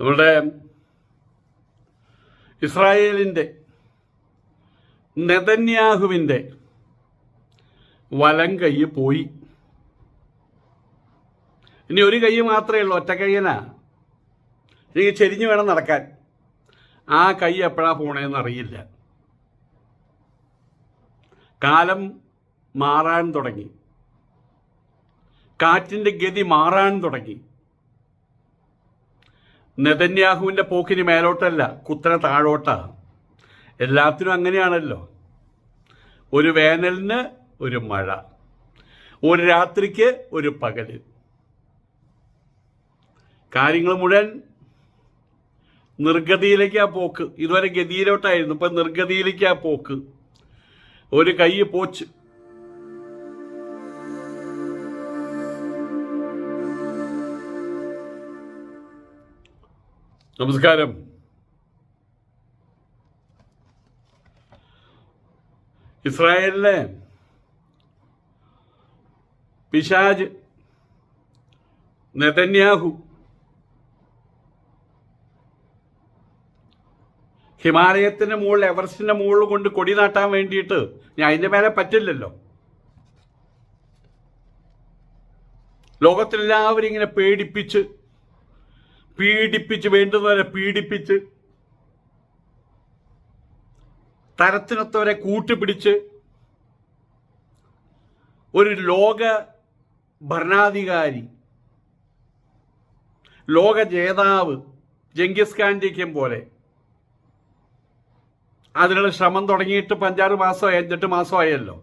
നമ്മളുടെ ഇസ്രായേലിന്റെ നെതന്യാഹുവിന്റെ വലം കൈ പോയി. ഇനി ഒരു കൈ മാത്രമേ ഉള്ളൂ ഒറ്റ കൈയനാ. ഇനി ചെരിഞ്ഞു വേണം നടക്കാൻ. ആ കൈ എപ്പോഴാണ് പോണേന്ന് അറിയില്ല. കാലം മാറാൻ തുടങ്ങി. കാറ്റിന്റെ ഗതി മാറാൻ തുടങ്ങി. നെതന്യാഹുവിന്റെ പോക്കിന് മേലോട്ടല്ല കുത്തനെ താഴോട്ടാ. എല്ലാത്തിനും അങ്ങനെയാണല്ലോ. ഒരു വേനലിന് ഒരു മഴ ഒരു രാത്രിക്ക് ഒരു പകൽ കാര്യങ്ങൾ മുഴുവൻ നിർഗതിയിലേക്കാ പോക്ക്. ഇതുവരെ ഗതിയിലോട്ടായിരുന്നു ഇപ്പം നിർഗതിയിലേക്കാ പോക്ക്. ഒരു കൈ പോച്ച് നമസ്കാരം. ഇസ്രായേലിലെ പിശാജ് നെതന്യാഹു ഹിമാലയത്തിന്റെ മുകളിൽ എവറസ്റ്റിന്റെ മുകളിൽ കൊണ്ട് കൊടി നാട്ടാൻ വേണ്ടിയിട്ട് ഞാൻ അതിന്റെ മേലെ പറ്റില്ലല്ലോ. ലോകത്തെല്ലാവരും ഇങ്ങനെ പേടിപ്പിച്ച് പീഡിപ്പിച്ച് വേണ്ടുന്നവരെ പീഡിപ്പിച്ച് തരത്തിനൊത്തവരെ കൂട്ടുപിടിച്ച് ഒരു ലോക ഭരണാധികാരി ലോക ജേതാവ് ജംഗിസ് ഖാൻഡിക്കും പോലെ അതിനുള്ള ശ്രമം തുടങ്ങിയിട്ട് ഇപ്പം അഞ്ചാറ് മാസമായി അഞ്ചെട്ട് മാസമായല്ലോ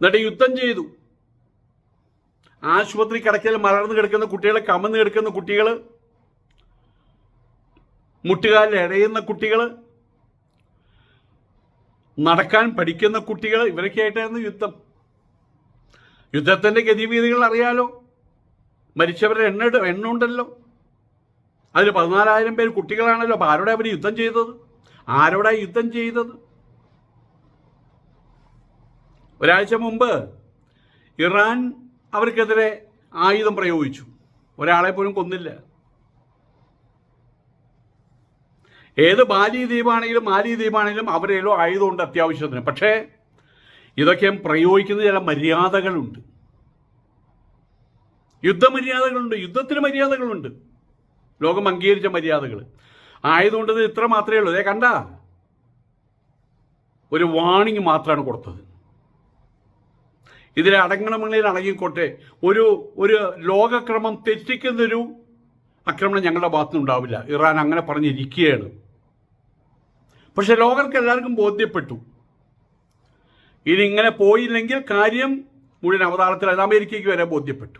എന്നിട്ട് യുദ്ധം ചെയ്തു. ആശുപത്രി കിടക്കയിൽ മലർന്നു കിടക്കുന്ന കുട്ടികൾ കമന്ന് കിടക്കുന്ന കുട്ടികൾ മുട്ടുകാലിൽ ഇടയുന്ന കുട്ടികൾ നടക്കാൻ പഠിക്കുന്ന കുട്ടികൾ ഇവരൊക്കെ ആയിട്ടായിരുന്നു യുദ്ധം. യുദ്ധത്തിന്റെ ഗതിവീതികൾ അറിയാലോ? മരിച്ചവരുടെ എണ്ണ എണ്ണ ഉണ്ടല്ലോ. അതിൽ പതിനാലായിരം പേര് കുട്ടികളാണല്ലോ. അപ്പോൾ ആരോടെ അവർ യുദ്ധം ചെയ്തത്? ആരോടെ യുദ്ധം ചെയ്തത്? ഒരാഴ്ച മുമ്പ് ഇറാൻ അവർക്കെതിരെ ആയുധം പ്രയോഗിച്ചു. ഒരാളെ പോലും കൊന്നില്ല. ഏത് ബാലി ദ്വീപാണെങ്കിലും മാലി ദ്വീപാണെങ്കിലും അവരേലോ ആയുധമുണ്ട് അത്യാവശ്യത്തിന്. പക്ഷേ ഇതൊക്കെ പ്രയോഗിക്കുന്ന ചില മര്യാദകളുണ്ട്. യുദ്ധമര്യാദകളുണ്ട്. യുദ്ധത്തിന് മര്യാദകളുണ്ട്. ലോകം അംഗീകരിച്ച മര്യാദകൾ ആയതുകൊണ്ട് ഇത്ര മാത്രമേ ഉള്ളൂ. അതേ കണ്ട? ഒരു വാണിംഗ് മാത്രമാണ് കൊടുത്തത്. ഇതിൽ അടങ്ങണമെങ്കിൽ അടങ്ങിക്കോട്ടെ. ഒരു ഒരു ലോകക്രമം തെറ്റിക്കുന്നൊരു ആക്രമണം ഞങ്ങളുടെ ഭാഗത്തു ഉണ്ടാവില്ല ഇറാൻ അങ്ങനെ പറഞ്ഞിരിക്കുകയാണ്. പക്ഷെ ലോകർക്ക് എല്ലാവർക്കും ബോധ്യപ്പെട്ടു. ഇനി ഇങ്ങനെ പോയില്ലെങ്കിൽ കാര്യം മുഴുവൻ അവതാളത്തിൽ അമേരിക്കയ്ക്ക് വരെ ബോധ്യപ്പെട്ടു.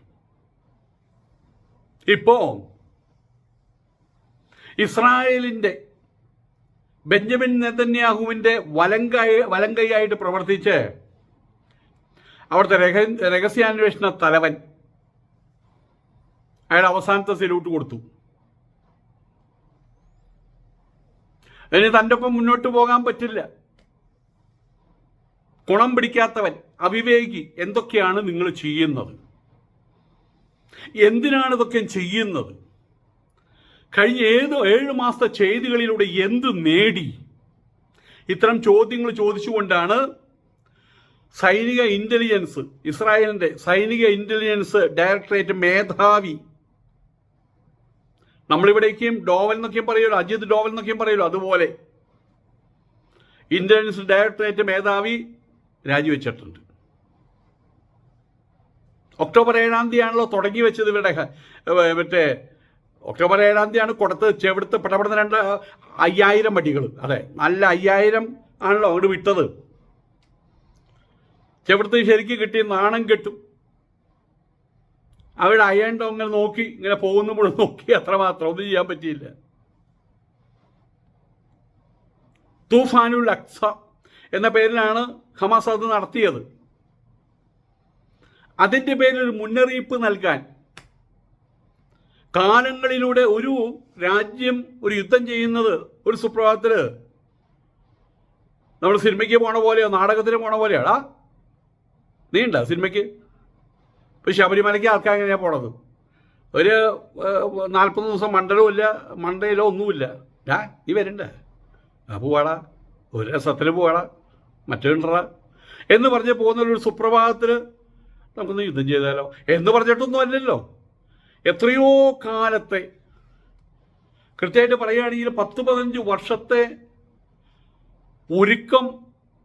ഇപ്പോ ഇസ്രായേലിന്റെ ബെഞ്ചമിൻ നെതന്യാഹുവിന്റെ വലങ്കൈ വലങ്കൈയായിട്ട് പ്രവർത്തിച്ച് അവിടുത്തെ രഹ രഹസ്യാന്വേഷണ തലവൻ. അയാൾ അവസാനത്തെ സല്യൂട്ട് കൊടുത്തു. അതിന് തന്റെ ഒപ്പം മുന്നോട്ട് പോകാൻ പറ്റില്ല. കുണം പിടിക്കാത്തവൻ അവിവേകി എന്തൊക്കെയാണ് നിങ്ങൾ ചെയ്യുന്നത്? എന്തിനാണ് ഇതൊക്കെ ചെയ്യുന്നത്? കഴിഞ്ഞ ഏത് ഏഴ് മാസത്തെ ചെയ്തികളിലൂടെ എന്ത് നേടി? ഇത്തരം ചോദ്യങ്ങൾ ചോദിച്ചുകൊണ്ടാണ് സൈനിക ഇന്റലിജൻസ് ഇസ്രായേലിന്റെ സൈനിക ഇന്റലിജൻസ് ഡയറക്ടറേറ്റ് മേധാവി. നമ്മളിവിടേക്കും ഡോവൽ എന്നൊക്കെയും പറയുമല്ലോ അജിത് ഡോവൽ എന്നൊക്കെയും പറയുമല്ലോ അതുപോലെ. ഇന്റലിജൻസ് ഡയറക്ടറേറ്റ് മേധാവി രാജിവെച്ചിട്ടുണ്ട്. ഒക്ടോബർ ഏഴാം തീയതിയാണല്ലോ തുടങ്ങി വെച്ചത് ഇവരുടെ മറ്റേ ഒക്ടോബർ ഏഴാം തീയതിയാണ് കൊടുത്ത് ചെവിടുത്ത് പെട്ടപ്പെടുന്ന രണ്ട് അയ്യായിരം വടികൾ അതെ നല്ല അയ്യായിരം ആണല്ലോ അങ്ങോട്ട് വിട്ടത്. ചെവിടുത്ത് ശരിക്കും കിട്ടി നാണം കെട്ടും. അവരുടെ അയൺ ടോങ്ങൾ നോക്കി ഇങ്ങനെ പോകുന്നപ്പോഴും നോക്കി അത്രമാത്രം ഒന്നും ചെയ്യാൻ പറ്റിയില്ല. തൂഫാനുൽ അക്സ എന്ന പേരിലാണ് ഹമാസ് അത് നടത്തിയത്. അതിന്റെ പേരിൽ ഒരു മുന്നറിയിപ്പ് നൽകാൻ കാലങ്ങളിലൂടെ ഒരു രാജ്യം ഒരു യുദ്ധം ചെയ്യുന്നത് ഒരു സുപ്രഭാതത്തിൽ നമ്മൾ സിനിമയ്ക്ക് പോണ പോലെയോ നാടകത്തിന് പോണ പോലെയാടാ നീ ഉണ്ടോ സിനിമയ്ക്ക്. ഇപ്പം ശബരിമലയ്ക്ക് ആൾക്കാർ എങ്ങനെയാണ് പോണത്? ഒരു നാൽപ്പത് ദിവസം മണ്ടലവും ഇല്ല മണ്ടയിലോ ഒന്നുമില്ല. ആ നീ വരണ്ട. ആ പോവാടാ. ഒരു രസത്തിന് പോവാടാ. മറ്റേണ്ടറ എന്ന് പറഞ്ഞ് പോകുന്നൊരു സുപ്രഭാതത്തിൽ നമുക്കൊന്ന് യുദ്ധം ചെയ്താലോ? എന്ന് പറഞ്ഞിട്ടൊന്നും അല്ലല്ലോ. എത്രയോ കാലത്തെ കൃത്യമായിട്ട് പറയുകയാണെങ്കിൽ പത്ത് പതിനഞ്ച് വർഷത്തെ ഒരുക്കം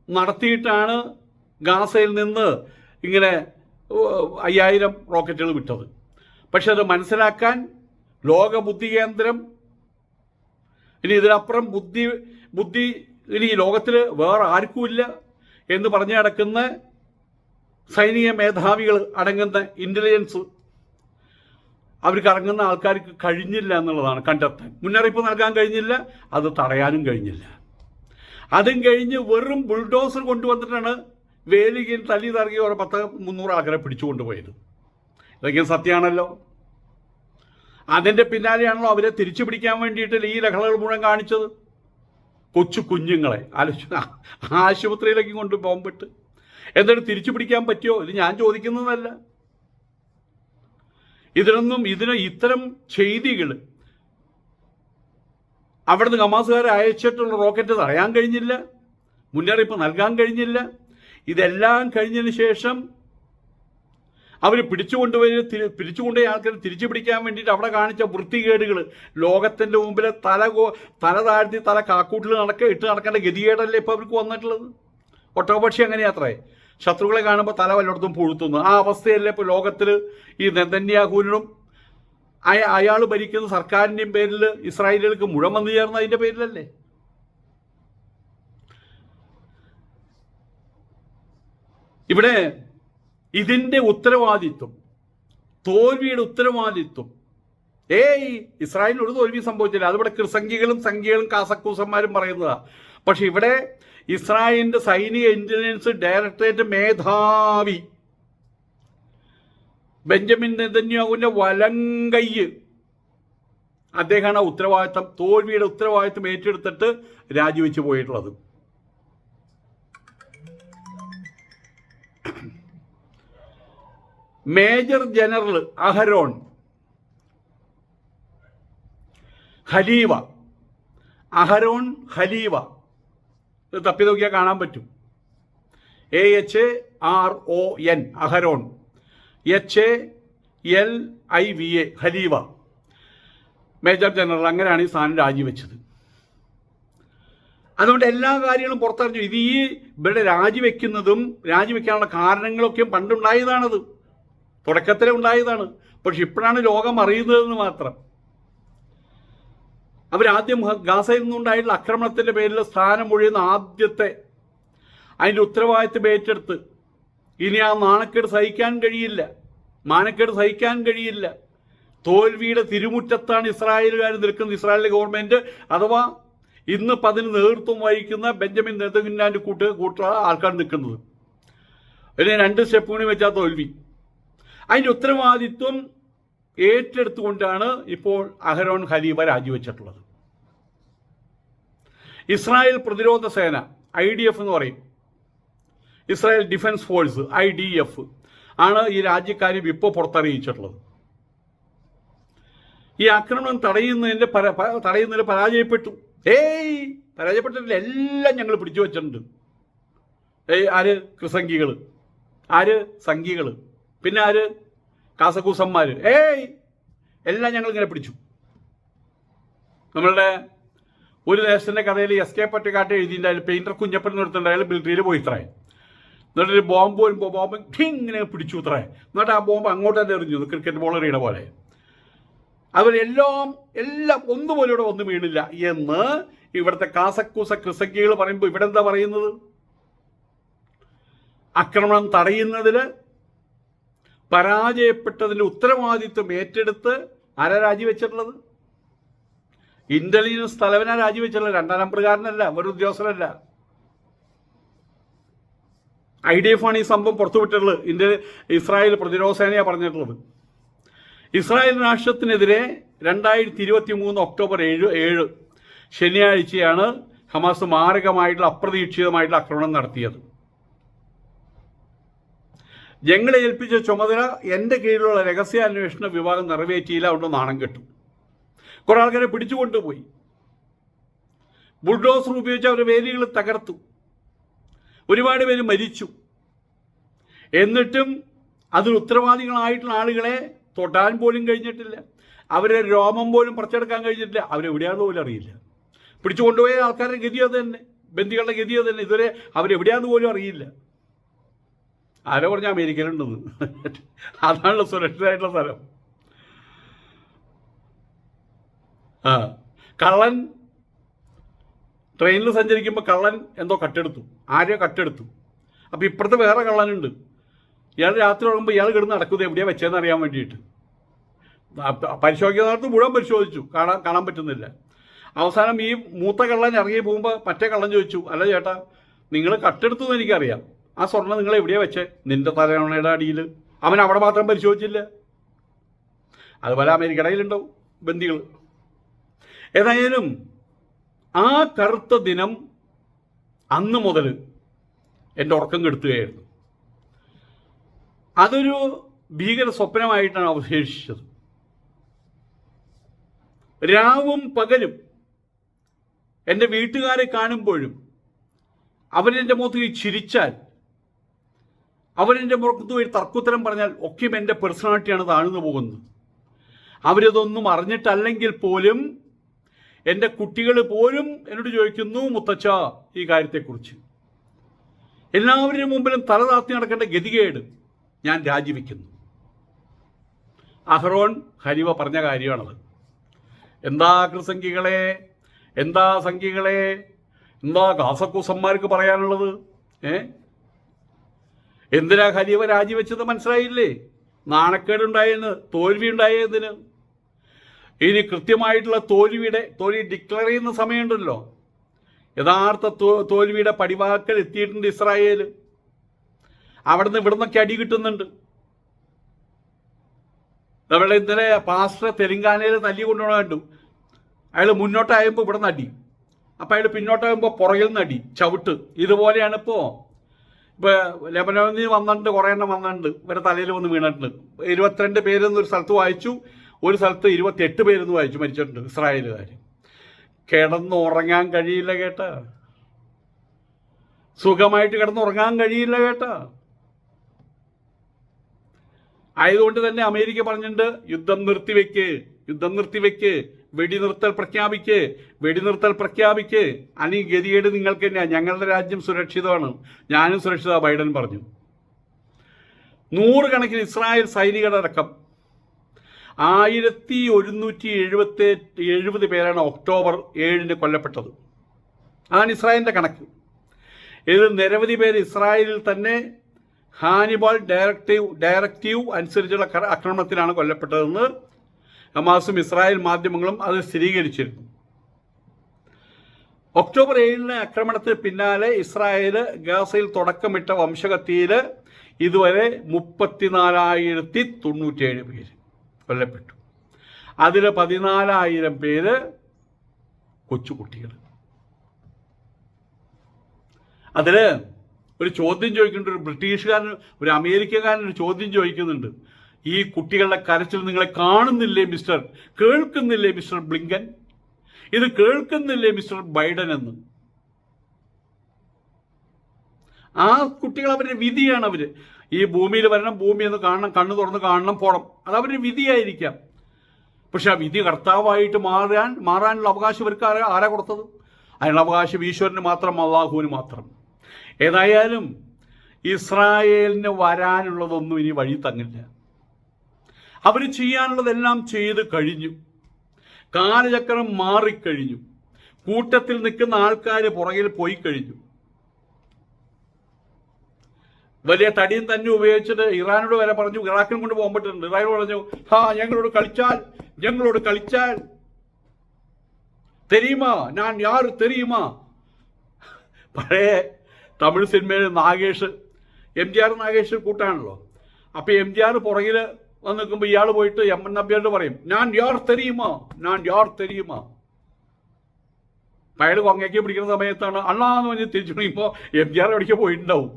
നടത്തിയിട്ടാണ് ഗാസയിൽ നിന്ന് ഇങ്ങനെ അയ്യായിരം റോക്കറ്റുകൾ വിട്ടത്. പക്ഷെ അത് മനസ്സിലാക്കാൻ ലോക ബുദ്ധി കേന്ദ്രം ഇനി ഇതിനപ്പുറം ബുദ്ധി ബുദ്ധി ഇനി ലോകത്തിൽ വേറെ ആർക്കുമില്ല എന്ന് പറഞ്ഞു നടക്കുന്ന സൈനിക മേധാവികൾ അടങ്ങുന്ന ഇന്റലിജൻസ് അവർക്ക് ഇറങ്ങുന്ന ആൾക്കാർക്ക് കഴിഞ്ഞില്ല എന്നുള്ളതാണ് കണ്ടെത്താൻ മുന്നറിയിപ്പ് നൽകാൻ കഴിഞ്ഞില്ല അത് തടയാനും കഴിഞ്ഞില്ല. അതും കഴിഞ്ഞ് വെറും ബുൾഡോസർ കൊണ്ടുവന്നിട്ടാണ് വേലികയിൽ തല്ലി തറങ്ങി ഒരു പത്ത് മുന്നൂറ് ആൾക്കാരെ പിടിച്ചുകൊണ്ട് പോയത് ഇതൊക്കെ സത്യമാണല്ലോ. അതിന്റെ പിന്നാലെയാണല്ലോ അവരെ തിരിച്ചു പിടിക്കാൻ വേണ്ടിയിട്ട് ഈ ലഹളകൾ മുഴുവൻ കാണിച്ചത്. കൊച്ചു കുഞ്ഞുങ്ങളെ ആലോച ആശുപത്രിയിലേക്ക് കൊണ്ട് ബോംബിട്ട് എന്നിട്ട് തിരിച്ചു പിടിക്കാൻ പറ്റുമോ? ഇത് ഞാൻ ചോദിക്കുന്നതല്ല. ഇതിനൊന്നും ഇതിന് ഇത്തരം ചെയ്തികൾ അവിടുന്ന് ഹമാസുകാരെ അയച്ചിട്ടുള്ള റോക്കറ്റ് തടയാൻ കഴിഞ്ഞില്ല. മുന്നറിയിപ്പ് നൽകാൻ കഴിഞ്ഞില്ല. ഇതെല്ലാം കഴിഞ്ഞതിന് ശേഷം അവർ പിടിച്ചുകൊണ്ടുപോയി പിടിച്ചുകൊണ്ടേ ആൾക്കാർ തിരിച്ചു പിടിക്കാൻ വേണ്ടിയിട്ട് അവിടെ കാണിച്ച വൃത്തികേടുകൾ ലോകത്തിന്റെ മുമ്പിൽ തല തല താഴ്ത്തി തല കാക്കൂട്ടിൽ നടക്കുക ഇട്ട് നടക്കേണ്ട ഗതികേടല്ലേ ഇപ്പോൾ അവർക്ക് വന്നിട്ടുള്ളത്? ഒട്ടോപക്ഷി അങ്ങനെയാത്രേ ശത്രുക്കളെ കാണുമ്പോൾ തല വല്ലയിടത്തും പുഴുത്തുന്നു. ആ അവസ്ഥയല്ലേ ഇപ്പോൾ ലോകത്തിൽ ഈ നെതന്യാഹൂനും അയ അയാൾ ഭരിക്കുന്ന സർക്കാരിന്റെയും പേരിൽ ഇസ്രായേലുകൾക്ക് മുഴം വന്നു ചേർന്ന അതിന്റെ പേരിലല്ലേ? ഇവിടെ ഇതിന്റെ ഉത്തരവാദിത്വം തോൽവിയുടെ ഉത്തരവാദിത്വം. ഏയ് ഇസ്രായേലിന് ഒരു തോൽവി സംഭവിച്ചില്ല. അതിവിടെ കൃസംഖികളും സംഖ്യകളും കാസക്കൂസന്മാരും പറയുന്നതാ. പക്ഷെ ഇവിടെ ഇസ്രായേലിന്റെ സൈനിക ഇന്റലിജൻസ് ഡയറക്ടറേറ്റ് മേധാവി ബെഞ്ചമിൻ നെതന്യാഹുവിന്റെ വലങ്കയ്യ് അദ്ദേഹമാണ് ഉത്തരവാദിത്തം തോൽവിയുടെ ഉത്തരവാദിത്തം ഏറ്റെടുത്തിട്ട് രാജിവെച്ച് പോയിട്ടുള്ളത്. Major general Aharon Haliva Aharon Haliva. ഇത് തപ്പി നോക്കിയാൽ കാണാൻ പറ്റും. A H R O N Aharon. H A L I V A Haliva. Major general അങ്ങനെയാണ് ഈ സാധനം രാജിവെച്ചത്. അതുകൊണ്ട് എല്ലാ കാര്യങ്ങളും പുറത്തറിഞ്ഞു. ഇത് ഈ ഇവിടെ രാജിവെക്കുന്നതും രാജിവെക്കാനുള്ള കാരണങ്ങളൊക്കെയും പണ്ടുണ്ടായതാണത്. തുടക്കത്തിലെ ഉണ്ടായതാണ്. പക്ഷെ ഇപ്പോഴാണ് ലോകം അറിയുന്നതെന്ന് മാത്രം. അവരാദ്യം ഗാസയിൽ നിന്നുണ്ടായിട്ടുള്ള ആക്രമണത്തിന്റെ പേരിൽ സ്ഥാനം ഒഴിയുന്ന ആദ്യത്തെ അതിന്റെ ഉത്തരവാദിത്വം ഏറ്റെടുത്ത് ഇനി ആ നാണക്കേട് സഹിക്കാൻ കഴിയില്ല. മാനക്കേട് സഹിക്കാൻ കഴിയില്ല. തോൽവിയുടെ തിരുമുറ്റത്താണ് ഇസ്രായേലുകാർ നിൽക്കുന്നത്. ഇസ്രായേലിലെ ഗവൺമെന്റ് അഥവാ ഇന്ന് പതിന് നേതൃത്വം വഹിക്കുന്ന ബെഞ്ചമിൻ നെതന്യാന്റെ കൂട്ട് കൂട്ട ആൾക്കാർ നിൽക്കുന്നത്. പിന്നെ രണ്ട് സ്റ്റെപ്പ് കൂടി വെച്ചാൽ തോൽവി. അതിന്റെ ഉത്തരവാദിത്വം ഏറ്റെടുത്തുകൊണ്ടാണ് ഇപ്പോൾ അഹരോൺ ഖലീബ രാജിവെച്ചിട്ടുള്ളത്. ഇസ്രായേൽ പ്രതിരോധ സേന ഐ ഡി എഫ് എന്ന് പറയും. Israel defence force I D F ആണ് ഈ രാജ്യക്കാരും ഇപ്പോൾ പുറത്തറിയിച്ചിട്ടുള്ളത്. ഈ ആക്രമണം തടയുന്നതിന്റെ പര തടയുന്നതിൽ പരാജയപ്പെട്ടു. ഏയ് പരാജയപ്പെട്ടിട്ടില്ല. എല്ലാം ഞങ്ങൾ പിടിച്ചു വച്ചിട്ടുണ്ട് ഏയ് ആര്? കൃസംഗികൾ ആര്? സംഘികൾ പിന്നെ ആര്? കാസക്കൂസന്മാര്. ഏയ്! എല്ലാം ഞങ്ങൾ ഇങ്ങനെ പിടിച്ചു. നമ്മളുടെ ഒരു ദേശത്തിന്റെ കഥയിൽ എസ് കെ പറ്റക്കാട്ട് എഴുതിയിട്ട് അതിൽ പെയിന്റർ കുഞ്ഞപ്പൻ നിർത്തുന്നുണ്ട് അയാൾ മിലിറ്ററിയിൽ പോയി ഇത്രേ. എന്നിട്ടൊരു ബോംബ് വരുമ്പോൾ ബോംബ് ഇങ്ങനെ പിടിച്ചു ഇത്രേ. എന്നിട്ട് ആ ബോംബ് അങ്ങോട്ട് തന്നെ എറിഞ്ഞു. ക്രിക്കറ്റ് ബോൾ എറിയണ പോലെ. അവരെല്ലാം എല്ലാം ഒന്നുപോലും ഇവിടെ ഒന്നും വീണില്ല. എന്ന് ഇവിടുത്തെ കാസക്കൂസ ക്രിസക്കികൾ പറയുമ്പോൾ ഇവിടെ എന്താ പറയുന്നത്? ആക്രമണം തടയുന്നതിൽ പരാജയപ്പെട്ടതിന്റെ ഉത്തരവാദിത്വം ഏറ്റെടുത്ത് ആരാ രാജിവെച്ചിട്ടുള്ളത്? ഇന്റലിജൻസ് തലവനാ രാജിവെച്ചിട്ടുള്ളത്. രണ്ടാം നമ്പറുകാരനല്ല ഒരു ഉദ്യോഗസ്ഥനല്ല. ഐ ഡി എഫ് ആണ് ഈ സംഭവം പുറത്തുവിട്ടിട്ടുള്ളത് ഇന്ത്യ ഇസ്രായേൽ പ്രതിരോധ സേനയാണ് പറഞ്ഞിട്ടുള്ളത്. ഇസ്രായേൽ രാഷ്ട്രത്തിനെതിരെ രണ്ടായിരത്തി ഇരുപത്തി മൂന്ന് ഒക്ടോബർ ഏഴ് ഏഴ് ശനിയാഴ്ചയാണ് ഹമാസ് മാരകമായിട്ടുള്ള അപ്രതീക്ഷിതമായിട്ടുള്ള ആക്രമണം നടത്തിയത്. ഞങ്ങളെ ഏൽപ്പിച്ച ചുമതല എന്റെ കീഴിലുള്ള രഹസ്യാന്വേഷണ വിഭാഗം നിറവേറ്റിയില്ല അതുകൊണ്ട് നാണം കെട്ടു. കുറെ ആൾക്കാരെ പിടിച്ചുകൊണ്ടുപോയി ബുൾഡോസർ ഉപയോഗിച്ച് അവരുടെ വേലികൾ തകർത്തു. ഒരുപാട് പേര് മരിച്ചു. എന്നിട്ടും അതിൽ ഉത്തരവാദികളായിട്ടുള്ള ആളുകളെ തൊട്ടാൻ പോലും കഴിഞ്ഞിട്ടില്ല. അവരെ രോമം പോലും പറിച്ചെടുക്കാൻ കഴിഞ്ഞിട്ടില്ല. അവരെവിടെയാണെന്ന് പോലും അറിയില്ല. പിടിച്ചു കൊണ്ടുപോയ ആൾക്കാരുടെ ഗതി അത് തന്നെ. ബന്ദികളുടെ ഗതി അത് തന്നെ. ഇതുവരെ അവരെവിടെയാണെന്ന് പോലും അറിയില്ല. ആരോ പറഞ്ഞ അമേരിക്കയിലുണ്ടെന്ന്? അതാണല്ലോ സുരക്ഷിതമായിട്ടുള്ള സ്ഥലം. ആ കള്ളൻ ട്രെയിനിൽ സഞ്ചരിക്കുമ്പോൾ കള്ളൻ എന്തോ കട്ടെടുത്തു. ആരെയോ കട്ടെടുത്തു. അപ്പോൾ ഇപ്പുറത്ത് വേറെ കള്ളനുണ്ട്. ഇയാൾ രാത്രി ഉറങ്ങുമ്പോൾ ഇയാൾ കിടന്ന് നടക്കുന്നത് എവിടെയാണ് വെച്ചതെന്ന് അറിയാൻ വേണ്ടിയിട്ട്. പരിശോധിക്കുന്ന നേരത്ത് മുഴുവൻ പരിശോധിച്ചു. കാണാൻ കാണാൻ പറ്റുന്നില്ല. അവസാനം ഈ മൂത്ത കള്ളൻ ഇറങ്ങി പോകുമ്പോൾ മറ്റേ കള്ളൻ ചോദിച്ചു അല്ല ചേട്ടാ നിങ്ങൾ കട്ടെടുത്തു എന്ന് എനിക്കറിയാം. ആ സ്വർണം നിങ്ങൾ എവിടെയാ വെച്ചേ? നിന്റെ തലയണയുടെ അടിയിൽ. അവൻ അവിടെ മാത്രം പരിശോധിച്ചില്ല. അതുപോലെ അമേരിക്കടയിലുണ്ടാവും ബന്ദികൾ. ഏതായാലും ആ കറുത്ത ദിനം അന്ന് മുതൽ എന്റെ ഉറക്കം കെടുത്തുകയായിരുന്നു. അതൊരു ഭീകര സ്വപ്നമായിട്ടാണ് അവശേഷിച്ചത്. രാവും പകലും എന്റെ വീട്ടുകാരെ കാണുമ്പോഴും അവരെന്റെ മുഖത്ത് ചിരിച്ചാൽ അവരെന്റെ മുറക്കത്ത് പോയി തർക്കുത്തരം പറഞ്ഞാൽ ഒക്കെയും എന്റെ പേഴ്സണാലിറ്റിയാണ് താഴ്ന്നു പോകുന്നത്. അവരിതൊന്നും അറിഞ്ഞിട്ടല്ലെങ്കിൽ പോലും എന്റെ കുട്ടികൾ പോലും എന്നോട് ചോദിക്കുന്നു മുത്തച്ഛ ഈ കാര്യത്തെക്കുറിച്ച്. എല്ലാവരുടെ മുമ്പിലും തല താത്തി നടക്കേണ്ട ഗതികേട് ഞാൻ രാജിവെക്കുന്നു. അഹ്റോൺ ഹരിവ പറഞ്ഞ കാര്യമാണത്. എന്താ കൃസംഖികളെ എന്താ സംഖ്യകളെ എന്താ കാസക്കൂസന്മാർക്ക് പറയാനുള്ളത്? ഏ? എന്തിനാ ഖലീഫ രാജിവെച്ചത് മനസ്സിലായില്ലേ? നാണക്കേടുണ്ടായെന്ന് തോൽവി ഉണ്ടായതിന് ഇനി കൃത്യമായിട്ടുള്ള തോൽവിയുടെ തോൽവി ഡിക്ലെയർ ചെയ്യുന്ന സമയമുണ്ടല്ലോ. യഥാർത്ഥ തോൽവിയുടെ പടിവാക്കൽ എത്തിയിട്ടുണ്ട് ഇസ്രായേൽ അവിടുന്ന് ഇവിടുന്നൊക്കെ അടി കിട്ടുന്നുണ്ട്. നമ്മളെ ഇന്നലെ പാസ്റ്റർ തെലങ്കാനയിൽ തല്ലി കൊണ്ടുപോകാൻ കണ്ടു. അയാൾ മുന്നോട്ടായപ്പോൾ ഇവിടെ നടി അടി. അപ്പം അയാൾ പിന്നോട്ടാകുമ്പോൾ പുറകിൽ നടി ചവിട്ട്. ഇതുപോലെയാണ് ഇപ്പോൾ ഇപ്പോൾ ലെബനോനിൽ വന്നിട്ടുണ്ട് കുറേ എണ്ണം വന്നിട്ടുണ്ട്. ഇവരെ തലയിൽ വന്ന് വീണിട്ടുണ്ട്. ഇരുപത്തിരണ്ട് പേരെന്ന് ഒരു സ്ഥലത്ത് വായിച്ചു. ഒരു സ്ഥലത്ത് ഇരുപത്തിയെട്ട് പേരെന്ന് വായിച്ചു മരിച്ചിട്ടുണ്ട് ഇസ്രായേലുകാർ. കിടന്ന് ഉറങ്ങാൻ കഴിയില്ല കേട്ട. സുഖമായിട്ട് കിടന്ന് ഉറങ്ങാൻ കഴിയില്ല കേട്ട. ആയതുകൊണ്ട് തന്നെ അമേരിക്ക പറഞ്ഞിട്ടുണ്ട് യുദ്ധം നിർത്തിവെക്ക് യുദ്ധം നിർത്തിവെക്ക് വെടിനിർത്തൽ പ്രഖ്യാപിക്ക് വെടിനിർത്തൽ പ്രഖ്യാപിക്ക്. അനി ഗതികേട് നിങ്ങൾക്ക് തന്നെയാണ് ഞങ്ങളുടെ രാജ്യം സുരക്ഷിതമാണ്. ഞാനും സുരക്ഷിത ബൈഡൻ പറഞ്ഞു. നൂറുകണക്കിന് ഇസ്രായേൽ സൈനികരടക്കം. ആയിരത്തി ഒരുന്നൂറ്റി എഴുപത്തി എഴുപത് പേരാണ് ഒക്ടോബർ ഏഴിന് കൊല്ലപ്പെട്ടത്. അതാണ് ഇസ്രായേലിന്റെ കണക്ക്. ഇതിൽ നിരവധി പേര് ഇസ്രായേലിൽ തന്നെ ഹാനിബാൾ ഡയറക്റ്റീവ് ഡയറക്റ്റീവ് അനുസരിച്ചുള്ള കര- ആക്രമണത്തിലാണ് കൊല്ലപ്പെട്ടതെന്ന് ഹമാസും ഇസ്രായേൽ മാധ്യമങ്ങളും അത് സ്ഥിരീകരിച്ചിരുന്നു. ഒക്ടോബർ ഏഴിന് ആക്രമണത്തിന് പിന്നാലെ ഇസ്രായേൽ ഗാസയിൽ തുടക്കമിട്ട വംശകത്തിയിൽ ഇതുവരെ മുപ്പത്തിനാലായിരത്തി തൊണ്ണൂറ്റിയേഴ് പേര് കൊല്ലപ്പെട്ടു. അതിൽ പതിനാലായിരം പേര് കൊച്ചുകുട്ടികൾ അതിൽ ഒരു ചോദ്യം ചോദിക്കുന്നുണ്ട് ഒരു ബ്രിട്ടീഷുകാരൻ ഒരു അമേരിക്കക്കാരൻ ഒരു ചോദ്യം ചോദിക്കുന്നുണ്ട്. ഈ കുട്ടികളുടെ കരച്ചിൽ നിങ്ങളെ കാണുന്നില്ലേ മിസ്റ്റർ? കേൾക്കുന്നില്ലേ മിസ്റ്റർ ബ്ലിങ്കൻ? ഇത് കേൾക്കുന്നില്ലേ മിസ്റ്റർ ബൈഡൻ എന്ന്? ആ കുട്ടികൾ അവരുടെ വിധിയാണ് അവർ. ഈ ഭൂമിയിൽ വരണം ഭൂമി എന്ന് കാണണം കണ്ണു തുറന്ന് കാണണം പോണം. അത് അവരുടെ വിധിയായിരിക്കാം. പക്ഷെ ആ വിധി കർത്താവായിട്ട് മാറാൻ മാറാനുള്ള അവകാശം ഇവർക്ക് ആരാ കൊടുത്തത്? അതിനുള്ള അവകാശം ഈശ്വരന് മാത്രം അള്ളാഹുവിന് മാത്രം. ഏതായാലും ഇസ്രായേലിന് വരാനുള്ളതൊന്നും ഇനി വഴി തങ്ങില്ല അവർ ചെയ്യാനുള്ളതെല്ലാം ചെയ്ത് കഴിഞ്ഞു. കാലചക്രം മാറിക്കഴിഞ്ഞു. കൂട്ടത്തിൽ നിൽക്കുന്ന ആൾക്കാർ പുറകിൽ പോയി കഴിഞ്ഞു. വലിയ തടിയും തന്നെ ഉപയോഗിച്ചിട്ട് ഇറാനോട് വരെ പറഞ്ഞു ഇറാഖിനും കൊണ്ട് പോകാൻ പറ്റുന്നുണ്ട്. ഇറാൻ പറഞ്ഞു ഹാ ഞങ്ങളോട് കളിച്ചാൽ ഞങ്ങളോട് കളിച്ചാൽ. തെരിയുമാ ഞാൻ യാർ തെരിയുമാ പഴയ തമിഴ് സിനിമയിൽ Nagesh M G R Nagesh കൂട്ടാണല്ലോ. അപ്പൊ എം ജി ആർ പുറകിൽ വന്ന് നിൽക്കുമ്പോൾ ഇയാൾ പോയിട്ട് എം എൻ നമ്പ്യാരോട് പറയും ഞാൻ യാർ തെരിയുമോ ഞാൻ യാർ തെരിയുമോ അയാൾ കൊങ്ങയ്ക്ക് പിടിക്കുന്ന സമയത്താണ് അണ്ണാന്ന് പറഞ്ഞ് തിരിച്ചു വിളിക്കുമ്പോൾ എം ജി ആർ എവിടേക്ക് പോയിട്ടുണ്ടാവും.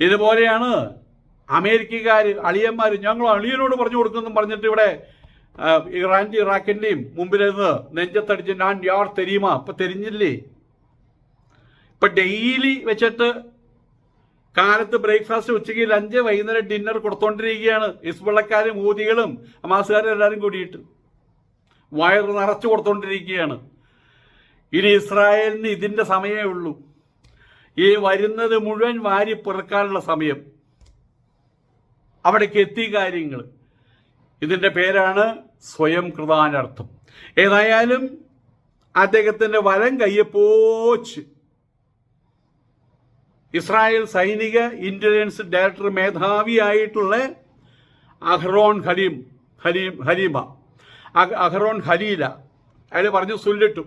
ഇതുപോലെയാണ് അമേരിക്കക്കാർ അളിയന്മാർ ഞങ്ങൾ അളിയനോട് പറഞ്ഞു കൊടുക്കുന്നു പറഞ്ഞിട്ട് ഇവിടെ ഇറാന്റെ ഇറാഖിന്റെയും മുമ്പിൽ നിന്ന് നെഞ്ചത്തടിച്ച് ഞാൻ യാർ തെരിയുമോ അപ്പം തെരിഞ്ഞില്ലേ? ഇപ്പൊ ഡെയിലി വെച്ചിട്ട് കാലത്ത് ബ്രേക്ക്ഫാസ്റ്റ് ഉച്ചയ്ക്ക് ലഞ്ച് വൈകുന്നേരം ഡിന്നർ കൊടുത്തോണ്ടിരിക്കുകയാണ്. ഇസ്ബള്ളക്കാരും ഊതികളും അമാസുകാരും എല്ലാവരും കൂടിയിട്ട്. വയറ് നിറച്ചു കൊടുത്തോണ്ടിരിക്കുകയാണ്. ഇനി ഇസ്രായേലിന് ഇതിന്റെ സമയമേ ഉള്ളൂ. ഈ വരുന്നത് മുഴുവൻ വാരി പിറക്കാനുള്ള സമയം. അവിടേക്ക് എത്തി കാര്യങ്ങൾ ഇതിന്റെ പേരാണ് സ്വയം കൃതാനർത്ഥം. ഏതായാലും അദ്ദേഹത്തിന്റെ വരം കയ്യെ പോച്ച് ഇസ്രായേൽ സൈനിക intelligence director മേധാവിയായിട്ടുള്ള Aharon Haleem Haleem Halima ah Aharon Halila അയാൾ പറഞ്ഞു സുല്ലിട്ടു.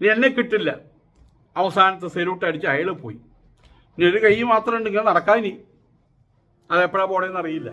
ഇനി എന്നെ കിട്ടില്ല. അവസാനത്തെ സെലൂട്ട് അടിച്ച് അയാൾ പോയി. ഇനി ഒരു കൈ മാത്രം ഉണ്ടെങ്കിൽ നടക്കാൻ ഇനി. അതെപ്പോഴാണ് പോണേന്ന് അറിയില്ല.